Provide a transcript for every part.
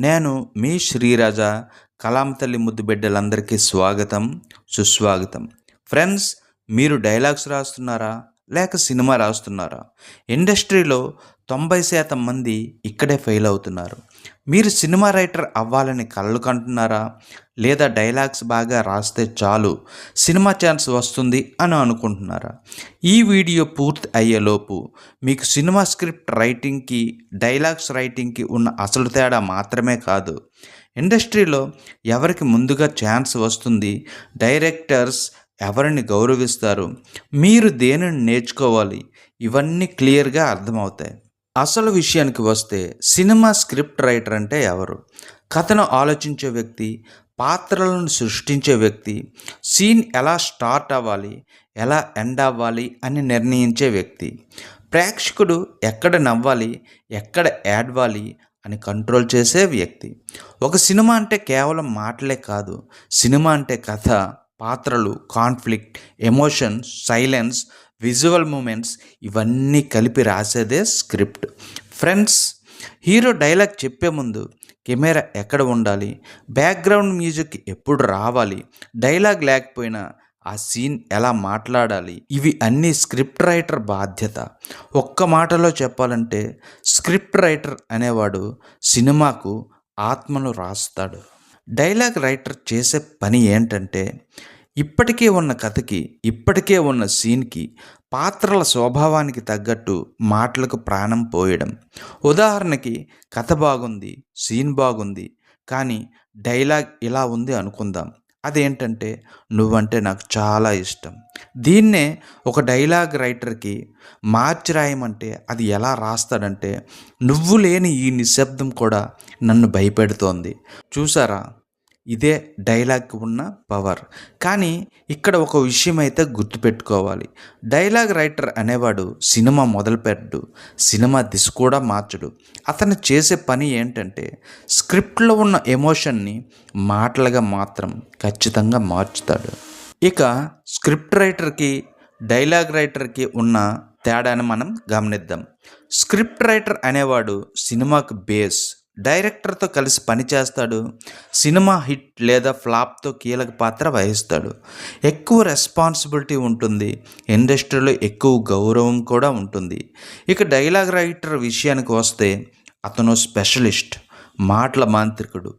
నేను మీ శ్రీరాజ కలాం తల్లి ముద్దు బిడ్డలందరికీ స్వాగతం సుస్వాగతం. ఫ్రెండ్స్ మీరు డైలాగ్స్ రాస్తున్నారా? లేక సినిమా రాస్తున్నారా? ఇండస్ట్రీలో తొంభై శాతం మంది ఇక్కడే ఫెయిల్ అవుతున్నారు. మీరు సినిమా రైటర్ అవ్వాలని కలలు కంటున్నారా? లేదా డైలాగ్స్ బాగా రాస్తే చాలు సినిమా ఛాన్స్ వస్తుంది అని అనుకుంటున్నారా? ఈ వీడియో పూర్తి అయ్యేలోపు మీకు సినిమా స్క్రిప్ట్ రైటింగ్కి డైలాగ్స్ రైటింగ్కి ఉన్న అసలు తేడా మాత్రమే కాదు. ఇండస్ట్రీలో ఎవరికి ముందుగా ఛాన్స్ వస్తుంది డైరెక్టర్స్ ఎవరిని గౌరవిస్తారు మీరు దేనిని నేర్చుకోవాలి ఇవన్నీ క్లియర్గా అర్థమవుతాయి. అసలు విషయానికి వస్తే సినిమా స్క్రిప్ట్ రైటర్ అంటే ఎవరు? కథను ఆలోచించే వ్యక్తి పాత్రలను సృష్టించే వ్యక్తి సీన్ ఎలా స్టార్ట్ అవ్వాలి ఎలా ఎండ్ అవ్వాలి అని నిర్ణయించే వ్యక్తి. ప్రేక్షకుడు ఎక్కడ నవ్వాలి ఎక్కడ ఏడవాలి అని కంట్రోల్ చేసే వ్యక్తి. ఒక సినిమా అంటే కేవలం మాటలే కాదు సినిమా అంటే కథ పాత్రలు conflict emotions silence visual moments ఇవన్నీ కలిపి రాసేదే స్క్రిప్ట్ ఫ్రెండ్స్ హీరో డైలాగ్ చెప్పే ముందు కెమెరా ఎక్కడ ఉండాలి? బ్యాక్గ్రౌండ్ మ్యూజిక్ ఎప్పుడు రావాలి? డైలాగ్ లేకపోయినా ఆ సీన్ ఎలా మాట్లాడాలి? ఇవి అన్ని స్క్రిప్ట్ రైటర్ బాధ్యత. ఒక్క మాటలో చెప్పాలంటే స్క్రిప్ట్ రైటర్ అనేవాడు సినిమాకు ఆత్మను రాస్తాడు. డైలాగ్ రైటర్ చేసే పని ఏంటంటే ఇప్పటికే ఉన్న కథకి ఇప్పటికే ఉన్న సీన్కి పాత్రల స్వభావానికి తగ్గట్టు మాటలకు ప్రాణం పోయడం. ఉదాహరణకి కథ బాగుంది సీన్ బాగుంది కానీ డైలాగ్ ఇలా ఉంది అనుకుందాం. అదేంటంటే నువ్వంటే నాకు చాలా ఇష్టం. దీన్నే ఒక డైలాగ్ రైటర్కి మార్చి రాయమంటే అది ఎలా రాస్తాడంటే నువ్వు లేని ఈ నిశ్శబ్దం కూడా నన్ను భయపెడుతోంది. చూసారా? ఇదే డైలాగ్ ఉన్న పవర్. కానీ ఇక్కడ ఒక విషయం అయితే గుర్తుపెట్టుకోవాలి. డైలాగ్ రైటర్ అనేవాడు సినిమా మొదలుపెట్టడు సినిమా దిశ కూడా మార్చడు. అతను చేసే పని ఏంటంటే స్క్రిప్ట్లో ఉన్న ఎమోషన్ని మాటలుగా మాత్రం ఖచ్చితంగా మార్చుతాడు. ఇక స్క్రిప్ట్ రైటర్కి డైలాగ్ రైటర్కి ఉన్న తేడాని మనం గమనిద్దాం. స్క్రిప్ట్ రైటర్ అనేవాడు సినిమాకు బేస్ డైరెక్టర్తో కలిసి పనిచేస్తాడు సినిమా హిట్ లేదా ఫ్లాప్తో కీలక పాత్ర వహిస్తాడు. ఎక్కువ రెస్పాన్సిబిలిటీ ఉంటుంది. ఇండస్ట్రీలో ఎక్కువ గౌరవం కూడా ఉంటుంది. ఇక డైలాగ్ రైటర్ విషయానికి వస్తే అతను స్పెషలిస్ట్ మాటల మాంత్రికుడు.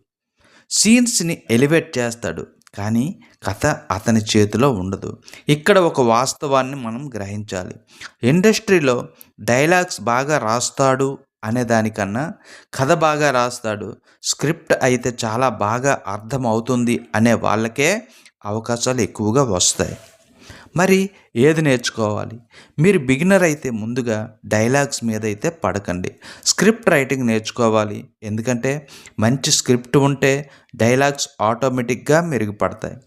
సీన్స్ని ఎలివేట్ చేస్తాడు కానీ కథ అతని చేతిలో ఉండదు. ఇక్కడ ఒక వాస్తవాన్ని మనం గ్రహించాలి. ఇండస్ట్రీలో డైలాగ్స్ బాగా రాస్తాడు అనే దానికన్నా కథ బాగా రాస్తాడు. స్క్రిప్ట్ అయితే చాలా బాగా అర్థం అవుతుంది అనే వాళ్ళకే అవకాశాలు ఎక్కువగా వస్తాయి. మరి ఏది నేర్చుకోవాలి? మీరు బిగినర్ అయితే ముందుగా డైలాగ్స్ మీద అయితే పడకండి. స్క్రిప్ట్ రైటింగ్ నేర్చుకోవాలి. ఎందుకంటే మంచి స్క్రిప్ట్ ఉంటే డైలాగ్స్ ఆటోమేటిక్గా మెరుగుపడతాయి.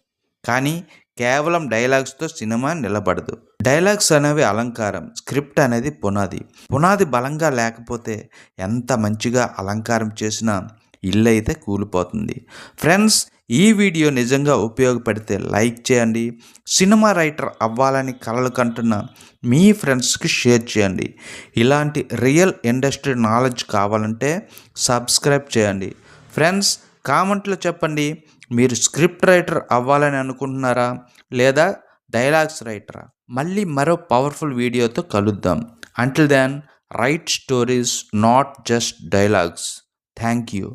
కానీ కేవలం డైలాగ్స్తో సినిమా నిలబడదు. డైలాగ్స్ అనేవి అలంకారం స్క్రిప్ట్ అనేది పునాది. పునాది బలంగా లేకపోతే ఎంత మంచిగా అలంకారం చేసినా ఇల్లు అయితే కూలిపోతుంది. ఫ్రెండ్స్ ఈ వీడియో నిజంగా ఉపయోగపడితే లైక్ చేయండి సినిమా రైటర్ అవ్వాలని కలలు కంటున్న మీ ఫ్రెండ్స్కి షేర్ చేయండి. ఇలాంటి రియల్ ఇండస్ట్రీ నాలెడ్జ్ కావాలంటే సబ్స్క్రైబ్ చేయండి. ఫ్రెండ్స్ కామెంట్లో చెప్పండి మీరు స్క్రిప్ట్ రైటర్ అవ్వాలని అనుకుంటున్నారా? లేదా డైలాగ్స్ రైటరా? మళ్ళీ మరో పవర్ఫుల్ వీడియోతో కలుద్దాం. Until then write stories not just dialogues thank you